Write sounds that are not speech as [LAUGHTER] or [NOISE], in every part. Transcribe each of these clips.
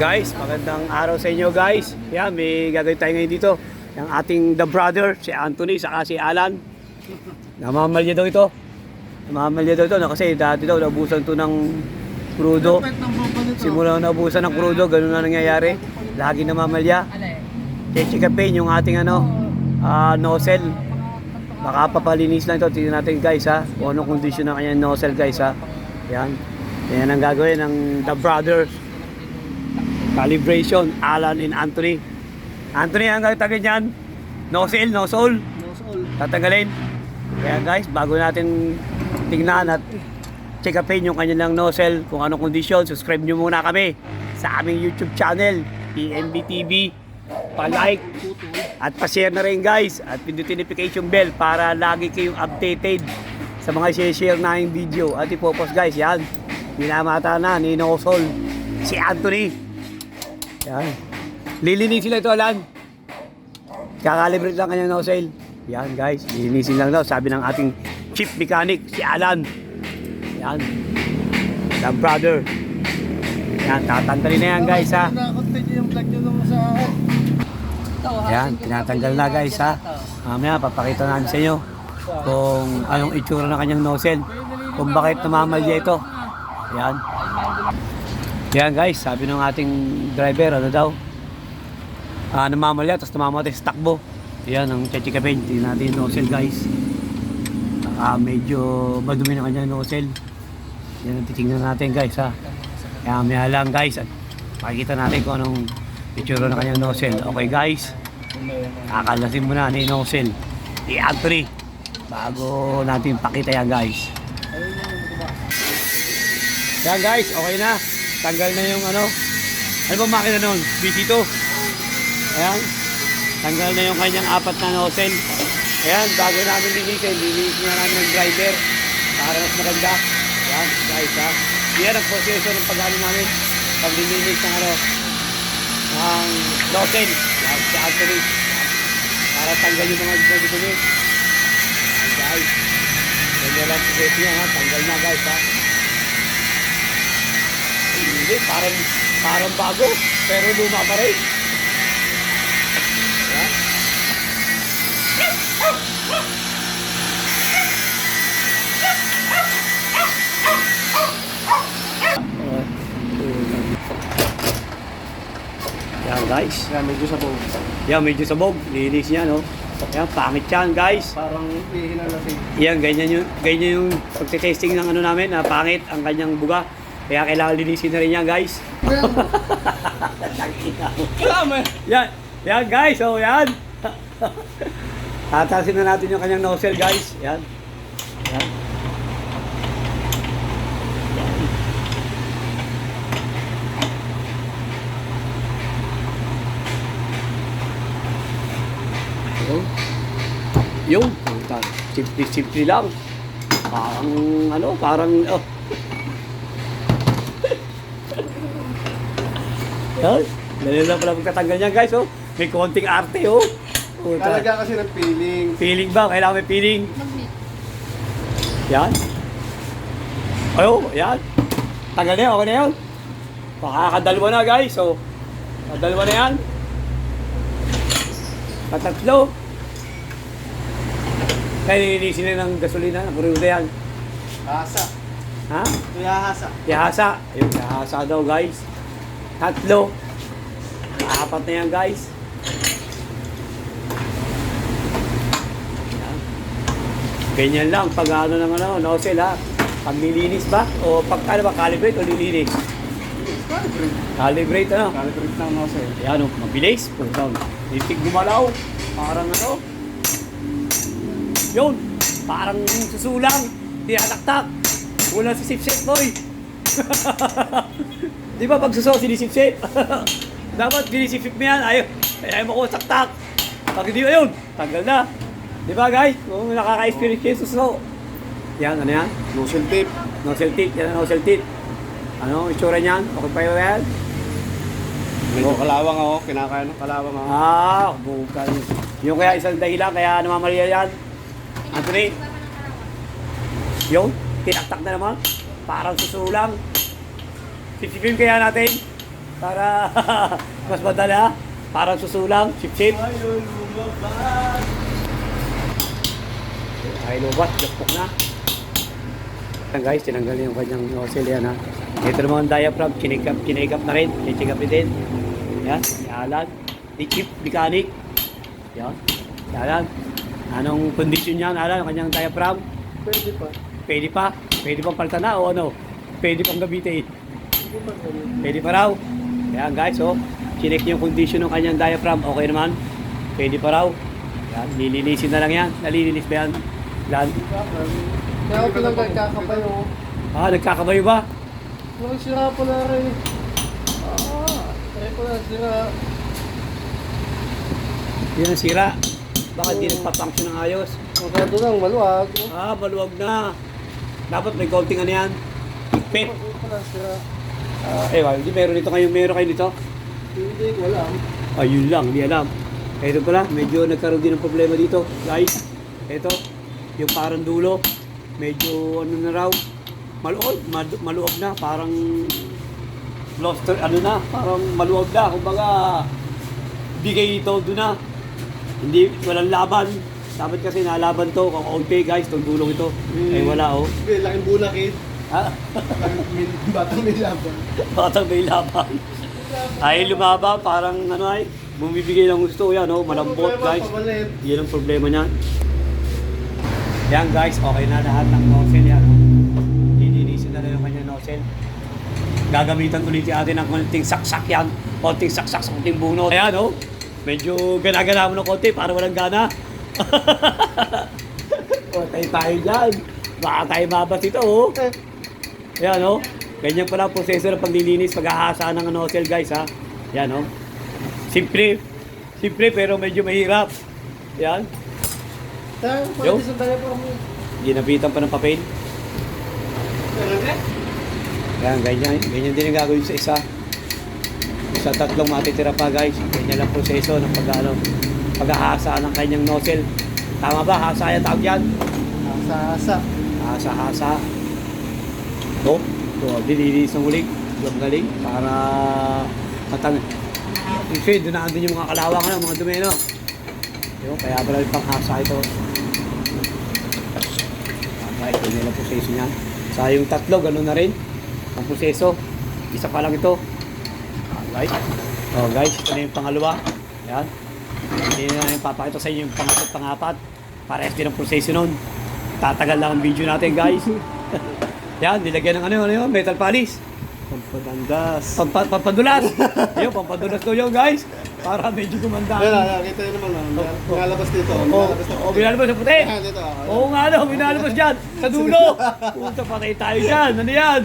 Guys, magandang araw sa inyo guys. Yan, may gagawin tayo ngayon dito. Yung ating the brother, si Anthony, saka si Alan. Namamalya daw ito. Namamalya daw ito no? kasi dati daw nabusan to ng krudo. Simula nabusan ng krudo, ganun na nangyayari. Lagi namamalya. Check-checkapin yung ating ano, ah, nozzle. Baka papalinis lang ito. Tingnan natin guys ha. Kung anong kondisyon ng kanyang nozzle guys ha. Yan. Yan ang gagawin ng The Brothers. Calibration, Alan and Anthony. Anthony, ang gagawin niyan? Nozzle, nozzle. Tatanggalin. Kaya guys, bago natin tingnan at check upin yung kanilang nozzle, kung anong kondisyon, subscribe nyo muna kami sa aming YouTube channel, PMB TV. Pa-like at pa-share na rin guys at pindutin notification bell para lagi kayong updated sa mga share na yung video. At ipopos guys, yan. Minamata na ni Nosol, si Anthony. Yan. Lilinisin sila ito, Alan. Kakalibrate lang kanyang nozzle. Yan guys, lilinisin lang daw. Sabi ng ating chief mechanic, si Alan. Yan. The brother. Yan, tatanggalin na yan guys ha. Yan, tinatanggal na guys ha. Mamaya papakita namin sa inyo kung anong itsura ng kanyang nozzle. Kung bakit namamalya ito. Yan. Yan guys, sabi ng ating driver, ano daw? Ah, namamalya, tapos namamatay sa takbo. Yan ang chechikapin. Tingnan natin yung nozzle guys. Ah, medyo madumi ng kanyang nozzle. Yan ang titingnan natin guys ha. Kaya maya lang guys at makikita natin kung anong itsura ng kanyang nozzle. Okay guys, kakalasin muna ni nozzle. Anthony. Bago natin pakita yan guys. Yan guys, okay na. Tanggal na yung ano. Ano ba makina nun? BC2. Ayan. Tanggal na yung kanyang apat na nozzle. Ayan, bago namin linisin, linisin na namin ng driver para mas maganda. Ayan, guys ha. Yan ang proseso ng pag-ano namin. Paglilinis ng ano, ng nozzle. Yan, si Anthony. Para tanggal yung mga dumi. Ayan guys. Ganyan lang niya ha. Tanggal na guys ha. Hindi, parang, parang bago, pero luma pa rin. Ayan. Yan guys. Yan, medyo sa buong. Yan, medyo sabog. Linis niya, no? Yan, pangit yan, guys. Parang ihinalasing. Yan, ganyan yung, ganyan yung pagtitesting ng ano namin, na pangit ang kanyang buga. Kaya kailangan linisin na rin yan, guys. [LAUGHS] Yan, yan guys, oh yan. Tatasin na natin yung kanyang nozzle, guys. Yan. Yan. Yun. Yun. Puta. Simple-simple lang. Parang, ano, parang, oh. Yan. Dali lang pala pagkatanggal niya, guys, oh. May konting arte, oh. Puta. Talaga kasi ng feeling. Feeling ba? Kailangan may feeling. Yan. Ayo, yan. Tagal na yan, okay na yan. Makakadalwa na guys, so. Kadalwa na yan. Katatlo. Kaya nililisin na ng gasolina, ng kuryuda yan. Hasa. Ha? Kuya hasa. Yahasa. Ayun, yahasa daw guys. Tatlo. Apat na yan guys. Yan. Ganyan lang pag ano ng ano, nozzle ha. Pag nilinis ba? O pag ano ba, calibrate o nilinis? Calibrate ano? Calibrate ng nose. Ayan o, mabilis. Puntang. Litig gumalaw. Parang ano. Yun. Parang susulang. Tinataktak. Wala si Sipsip boy. [LAUGHS] Di ba pag suso sinisipsip? [LAUGHS] Dapat sinisipsip mo yan. Ayaw. Ayaw mo ko. Pag hindi ayun, tanggal na. Di ba guys? Kung nakaka-experience kayo suso. Yan, ano yan? Nozzle tape. Nozzle tip. Yan ang nozzle tip. Ano, itsura niyan? Okay pa yun yan? Medyo kalawang ako. Kinakain ng kalawang ako. Ah, bukan. Yung kaya isang dahilan, kaya namamaliya yan. Anthony? Yung, tinaktak na naman. Parang susulang. Sisipin kaya natin. Para [LAUGHS] mas madala. Parang susulang, sip-sip. Ayun, lumabas. Ay, lubat, jakpok na. Yan guys, tinanggal yung kanyang yan ha. Ito naman ang diaphragm, chinikap, chinikap na rin, chinikap din. Yan, yalan. Di chip, mechanic. Yan, yalan. Anong condition yan, alam, ang kanyang diaphragm? Pwede pa. Pwede pa? Pwede pang palitan na o ano? Pwede pang gamitin? Pwede pa raw. Yan guys, oh. Chinek yung condition ng kanyang diaphragm. Okay naman. Pwede pa raw. Yan, lilinisin na lang yan. Nalilinis ba yan? Yan. Kaya ako lang kakapay oh. Ah, nagkakabayo ba? Nung sira pala rin. Ah, kaya pala sira. Yan ang sira. Bakit di nagpa-function ng ayos? Masyado lang, maluwag. Ah, maluwag na. Dapat may coating ano yan. Higpit. Kaya Ah, eh, wala. Hindi meron dito kayo. Meron kayo dito? Hindi ko alam. Ayun lang, hindi alam. Ito pala, medyo nagkaroon din ng problema dito. Guys, ito, yung parang dulo, medyo ano na raw, maluog, mad- maluog na, parang lost, ano na, parang maluog na. Kumbaga, bigay ito doon na. Hindi, walang laban. Dapat kasi nalaban to, kung okay guys, itong dulong ito. Eh wala oh. Hindi, laking bunakit. Ha? Batang may laban. Batang may laban. Ay lumaba, parang ano ay, bumibigay ng gusto yan, oh, malambot guys. Yan ang problema niya. Yan guys, okay na lahat ng nozzle yan. oh. Na lang yung kanyang nozzle. Gagamitan ulit natin ng konting saksak yan. Konting saksak sa konting bunot. Ayan oh. Medyo gana-gana mo ng konti para walang gana. [LAUGHS] Patay tayo dyan. Baka tayo mabas ito oh. Ayan oh. Ganyan pala ang proseso ng paglilinis, paghahasa ng nozzle guys ha. Yan oh. Simple. Simple pero medyo mahirap. Yan. Tayo, Yo. pwede sa tayo pa mo. Ginapitan pa ng papel. Yan, ganyan. Ganyan din ang gagawin sa isa. Sa tatlong matitira pa guys. Ganyan lang proseso ng pag ano, paghahasa ng kanyang nozzle. Tama ba? Hasa yan tawag yan. Asa-asa. Hasa-hasa. Oh, oh dililis ng ulit. Yung galing. Para matang... Kasi doon na yung mga kalawang na, mga dumi, no? Yun, kaya pala yung panghasa ito. Okay, ganyan lang proseso niyan. Sa yung tatlo, gano'n na rin. Ang proseso. Isa pa lang ito. Alright. Oh guys, ito na yung pangalawa. Yan. Hindi na yung papakita sa inyo yung pangatlo at pangapat. Parehas din ang proseso nun. Tatagal lang ang video natin guys. [LAUGHS] Yan, nilagyan ng ano, ano yun, metal polish. Pampadandas. Pampa, [LAUGHS] pampadulas. Yun, pampadulas ko yun guys. Para medyo gumanda. Ayun, ah, kita nyo naman. ah. Nalabas dito. Oh, Nalabas na oh, binalabas sa puti. Ah, dito. ah. Oo nga no, binalabas dyan. Sa dulo. [LAUGHS] Punta patay tayo dyan. Ano yan?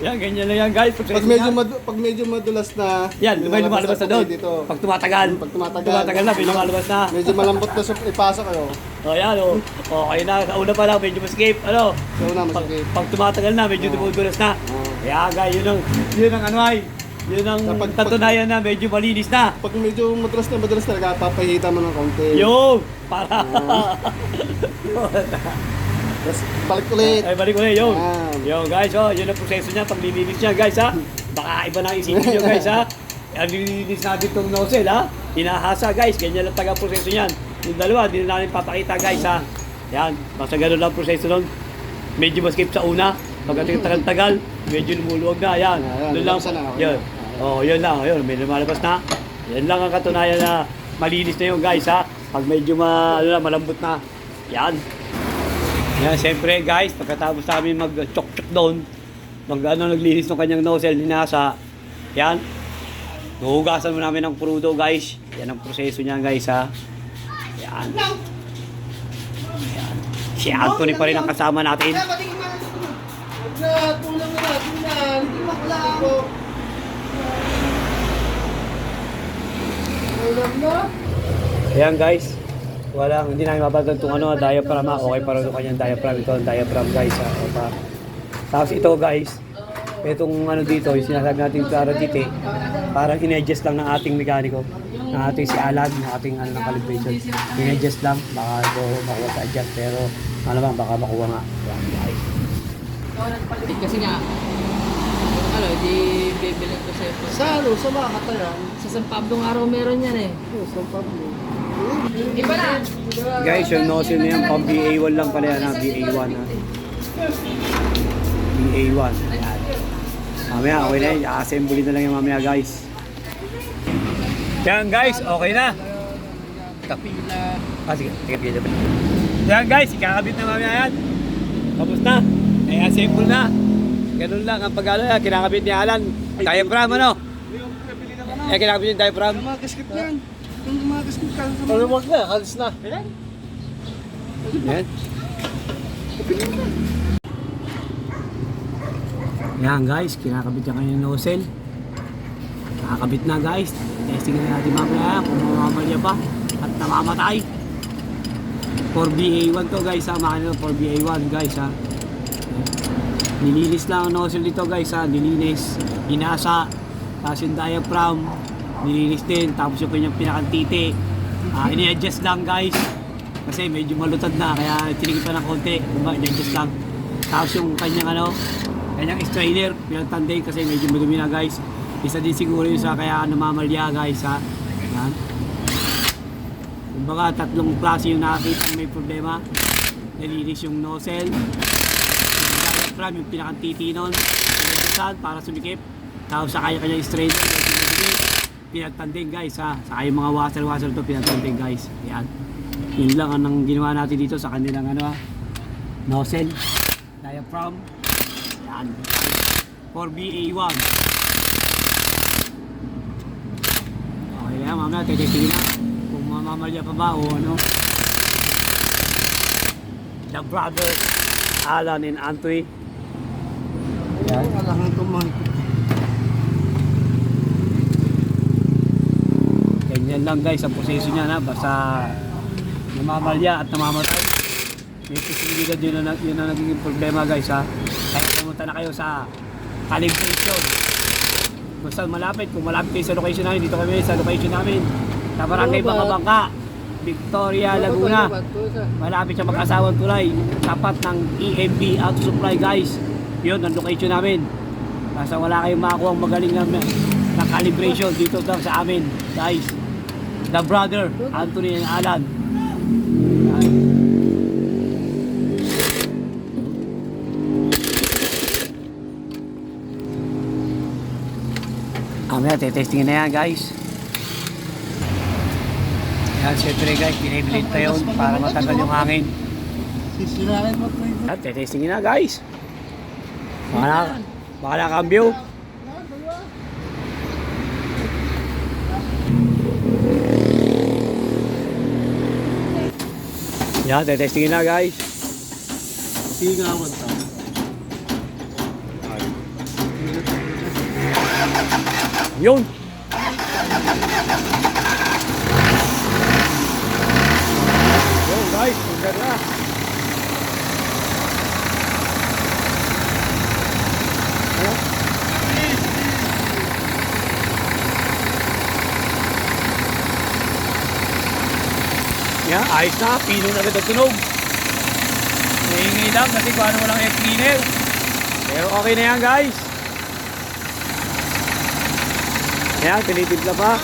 Yan, ganyan lang yan guys. Pag medyo, mad- pag medyo madulas na, Yan, may lumalabas na doon. Dito. Pag tumatagal. Pag tumatagal. Tumatagal na, may lumalabas na. Medyo malambot na sup, ipasok kayo. O yan o. Okay na, sa una pa lang, medyo maskip. Ano? So na, Pag, pag tumatagal na, medyo Oo. dumudulas na. Oo. Kaya guys, yun ang, yun ang ano ay. Yun ang Kapag- katunayan na medyo malinis na. Pag medyo madulas na madulas talaga, papahita mo ng konti. Yo! Para. Tapos balik ulit. Ay, balik ulit, yo. Yan. Yo, guys, oh, yun ang proseso niya, paglilinis niya, guys, ha. Baka iba na ang isipin niyo, guys, ha. Ang nililinis natin itong nozzle, ha. Hinahasa, guys, ganyan lang taga proseso niyan. Yung dalawa, hindi na natin papakita, guys, ha. Yan, basta ganun lang ang proseso nun. Medyo maskip sa una, pagdating tagal-tagal, medyo lumuluwag na, yan. Ayan, Doon lang, lumabas na, okay yun. na. Oh, yun lang, yun, may lumalabas na. Yan lang ang katunayan na malinis na yun, guys, ha. Pag medyo ma, ano na, malambot na, yan. Yan, siyempre guys, pagkatapos namin mag-chok-chok doon, mag ano, naglinis ng kanyang nozzle, hinasa, yan, nuhugasan mo namin ng prudo guys. Yan ang proseso niyan guys ha. Yan. Yan. Si Anthony pa rin ang kasama natin. Na, tulang na, tulang. Hindi makla ako. Tulang na. Ayan guys, wala, hindi namin mabagag itong ano, diaphragm ha. Okay para ito kanyang diaphragm. Ito ang diaphragm guys ha. Opa. Tapos ito guys, itong ano dito, yung sinasabi natin para dito parang in-adjust lang ng ating mekaniko, ng ating si Alan, ng ating ano, ng calibration. In-adjust lang, baka ito makuha sa adjust, pero ano bang, baka makuha nga. Ayan guys. Kasi nga, Ano, di bibilin ko sa'yo. Sa ano, sa Makatayan. Sa San Pablo araw meron yan eh. Oh, San Pablo. Iba na! Guys, yung nozzle na yan, pang BA1 lang pala yan ha, BA1 ha. BA1. Ayan. Mamaya, okay na yun. I-assemble na lang yan mamaya guys. Yan guys, okay na. Kapila. Ah, sige. Sige, sige. Yan guys, ikakabit na mamaya yan. Tapos na. I-assemble na. Ganun lang ang pag-ano kinakabit ni Alan. Diaphragm ano? Eh, kinakabit yung diaphragm. Yung mga kasket na yan. Yung mga kasket ka. Ano wag na, halos na. Yan. Yan guys, kinakabit niya kanyang nozzle. Nakakabit na guys. Testing na natin mamaya kung mamamalya pa at namamatay. 4BA1 to guys ha, makina 4BA1 guys ha. Nilinis lang ang nozzle dito guys ha, nilinis, inasa, tapos yung diaphragm, nilinis din, tapos yung kanyang pinakantiti, ah, ini-adjust lang guys. Kasi medyo malutad na, kaya tinigil pa ng konti, diba, ini-adjust lang. Tapos yung kanyang ano, kanyang strainer, pinagtanding kasi medyo madumi na guys. Isa din siguro yun sa kaya namamalya guys ha. Yan. Kumbaga tatlong klase yung nakakita may problema. Nalinis yung nozzle, diaphragm, yung pinakantiti nun, pinagdasan para sumikip. Tapos strainer, yung pinagdikit. pinagtanding guys ha. Saka yung mga washer-washer to pinagtanding guys. Yan. Yun lang ang ang ginawa natin dito sa kanilang ano ha. Nozzle, diaphragm, yan. 4BA1. Okay na, mamaya titigil na. Kung mamamalya pa ba o ano. The brothers, Alan and Antoy. Yan. Wala kang tumahan. Ganyan lang guys ang proseso niya na basta namamalya at namamatay. May posibilidad yun na, yun na naging problema guys ha. Kaya pumunta na kayo sa calibration. Basta malapit, kung malapit kayo sa location namin, dito kami sa location namin. Sa Barangay Ano ba? Bangabangka, Victoria, Laguna. Malapit sa mag-asawang tulay. Tapat ng EMB Auto Supply guys. Yun ang location namin. Basta wala kayong makakuha magaling na, na calibration dito lang sa amin guys. The brother, Anthony and Alan. Mamaya, tetestingin na yan guys. Yan, syempre guys, binibilit pa yun para matagal yung hangin. Sisirain mo ito. Yan, tetestingin na guys. Baka baka nakambyo. Yan, tetestingin na guys. Sigawan ta. Yun. Yun guys, ganda. Yan, ayos na. Pino na agad tunog. Nahingi lang kasi kung ano walang air cleaner. Pero okay na yan guys. Yan, tinitimpla pa.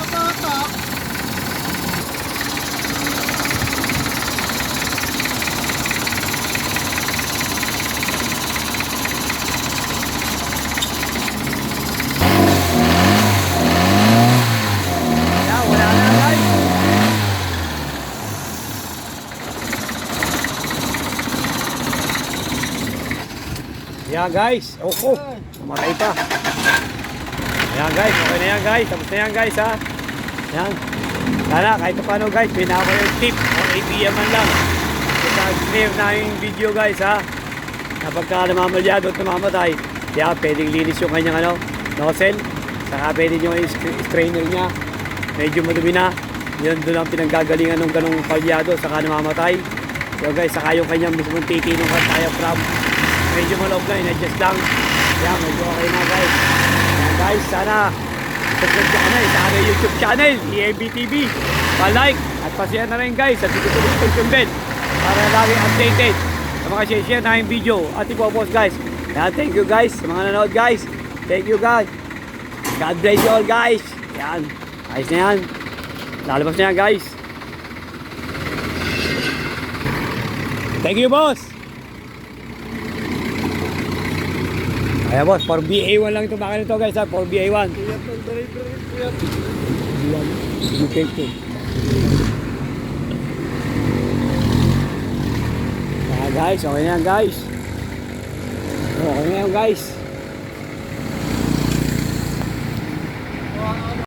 Yan, wala na guys. Yan guys. Oh, oh. Namatay pa. Ayan guys, okay na yan guys. Tapos na yan guys ha. Yan. Sana kahit pa paano guys, pinako yung tip o ATM man lang. Clear na yung video guys ha. Kapag ka namamalyado at namamatay, kaya pwedeng linis yung kanyang ano, nozzle. Saka pwede nyo yung strainer niya. Medyo madumi na. Yun doon ang pinanggagalingan ng ganong palyado saka namamatay. So guys, saka yung kanyang mismong titi ng diaphragm. Medyo maloob lang, in-adjust lang. Kaya medyo okay na guys. Ayan guys, sana subscribe ka na sa aking YouTube channel, EABTV. Pa-like at pa-share na rin guys at yung bell para lagi updated sa mga share na yung video at ipopost guys. Kaya thank you guys sa mga nanood guys. Thank you guys. God bless you all guys. Yan. Ayos na yan. Lalabas na yan guys. Thank you boss. Ayan boss, for BA1 lang ito makina ito guys ha, for BA1. Kaya driver rin. Yan, defective. Ah guys, okay na guys. Okay na guys.